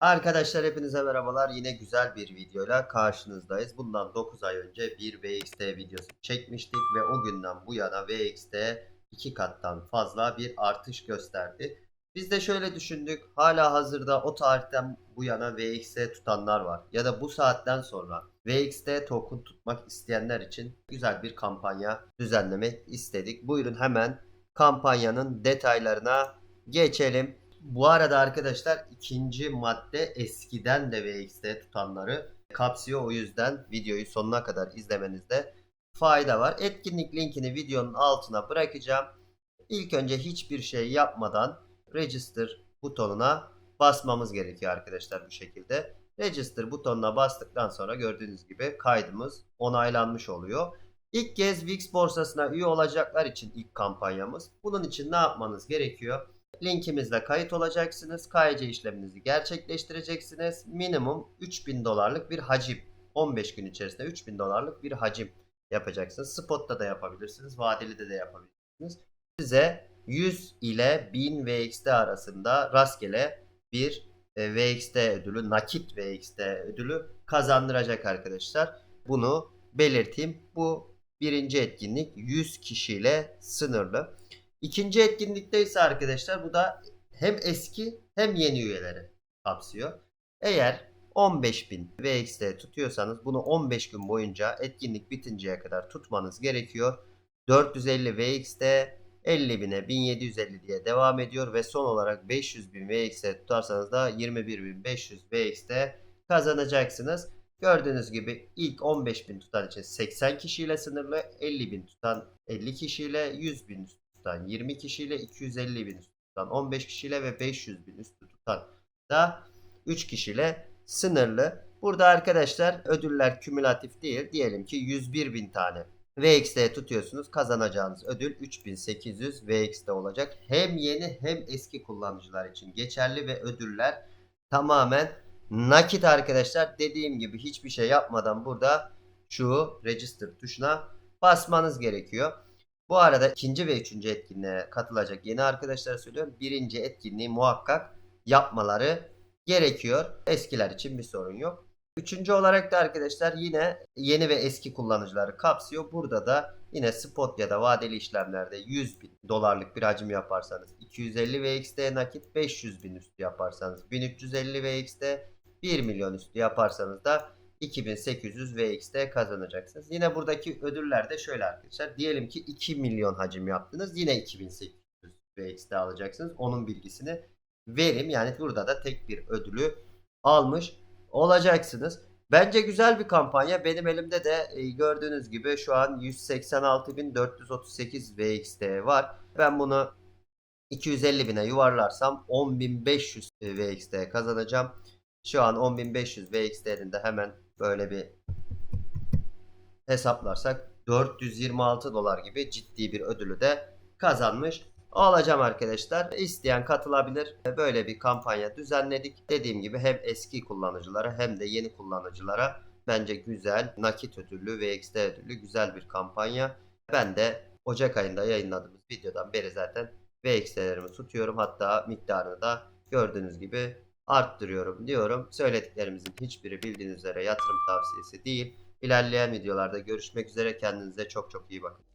Arkadaşlar hepinize merhabalar. Yine güzel bir videoyla karşınızdayız. Bundan 9 ay önce bir VXT videosu çekmiştik ve o günden bu yana VXT iki kattan fazla bir artış gösterdi. Biz de şöyle düşündük. Hala hazırda o tarihten bu yana VXT tutanlar var. Ya da bu saatten sonra VXT token tutmak isteyenler için güzel bir kampanya düzenlemek istedik. Buyurun hemen kampanyanın detaylarına geçelim. Bu arada arkadaşlar ikinci madde eskiden de VXT tutanları kapsıyor. O yüzden videoyu sonuna kadar izlemenizde fayda var. Etkinlik linkini videonun altına bırakacağım. İlk önce hiçbir şey yapmadan register butonuna basmamız gerekiyor arkadaşlar bu şekilde. Register butonuna bastıktan sonra gördüğünüz gibi kaydımız onaylanmış oluyor. İlk kez VIX borsasına üye olacaklar için ilk kampanyamız. Bunun için ne yapmanız gerekiyor? Linkimizle kayıt olacaksınız. KYC işleminizi gerçekleştireceksiniz. Minimum 3000 dolarlık bir hacim. 15 gün içerisinde 3000 dolarlık bir hacim yapacaksınız. Spot'ta da yapabilirsiniz. Vadeli de yapabilirsiniz. Size 100 ile 1000 VXT arasında rastgele bir e, VXT ödülü, nakit VXT ödülü kazandıracak arkadaşlar. Bunu belirteyim. Bu birinci etkinlik 100 kişiyle sınırlı. İkinci etkinlikte ise arkadaşlar bu da hem eski hem yeni üyeleri kapsıyor. Eğer 15.000 VXT tutuyorsanız bunu 15 gün boyunca etkinlik bitinceye kadar tutmanız gerekiyor. 450 VXT 50.000'e 1750 diye devam ediyor ve son olarak 500.000 VXT tutarsanız da 21.500 VXT kazanacaksınız. Gördüğünüz gibi ilk 15.000 tutan için 80 kişiyle sınırlı, 50.000 tutan 50 kişiyle, 100.000 tutan 20 kişiyle, 250 bin üstü tutan 15 kişiyle ve 500 bin üstü tutan da 3 kişiyle sınırlı. Burada arkadaşlar ödüller kümülatif değil. Diyelim ki 101 bin tane VXT tutuyorsunuz. Kazanacağınız ödül 3800 VXT olacak. Hem yeni hem eski kullanıcılar için geçerli ve ödüller tamamen nakit arkadaşlar. Dediğim gibi hiçbir şey yapmadan burada şu register tuşuna basmanız gerekiyor. Bu arada ikinci ve üçüncü etkinliğe katılacak yeni arkadaşlara söylüyorum. Birinci etkinliği muhakkak yapmaları gerekiyor. Eskiler için bir sorun yok. Üçüncü olarak da arkadaşlar yine yeni ve eski kullanıcıları kapsıyor. Burada da yine spot ya da vadeli işlemlerde 100 bin dolarlık bir hacim yaparsanız 250 VXT nakit 500 bin üstü yaparsanız 1350 VXT 1 milyon üstü yaparsanız da 2800 VXT kazanacaksınız. Yine buradaki ödüller de şöyle arkadaşlar. Diyelim ki 2 milyon hacim yaptınız. Yine 2800 VXT alacaksınız. Onun bilgisini verim. Yani burada da tek bir ödülü almış olacaksınız. Bence güzel bir kampanya. Benim elimde de e, gördüğünüz gibi şu an 186.438 VXT var. Ben bunu 250 bine yuvarlarsam 10.500 VXT kazanacağım. Şu an 10.500 VXT'nin de hemen böyle bir hesaplarsak 426 dolar gibi ciddi bir ödülü de kazanmış olacağım arkadaşlar. İsteyen katılabilir. Böyle bir kampanya düzenledik. Dediğim gibi hem eski kullanıcılara hem de yeni kullanıcılara bence güzel nakit ödüllü ve VXT ödüllü güzel bir kampanya. Ben de Ocak ayında yayınladığımız videodan beri zaten VXT'lerimi tutuyorum. Hatta miktarını da gördüğünüz gibi arttırıyorum diyorum. Söylediklerimizin hiçbiri bildiğiniz üzere yatırım tavsiyesi değil. İlerleyen videolarda görüşmek üzere. Kendinize çok çok iyi bakın.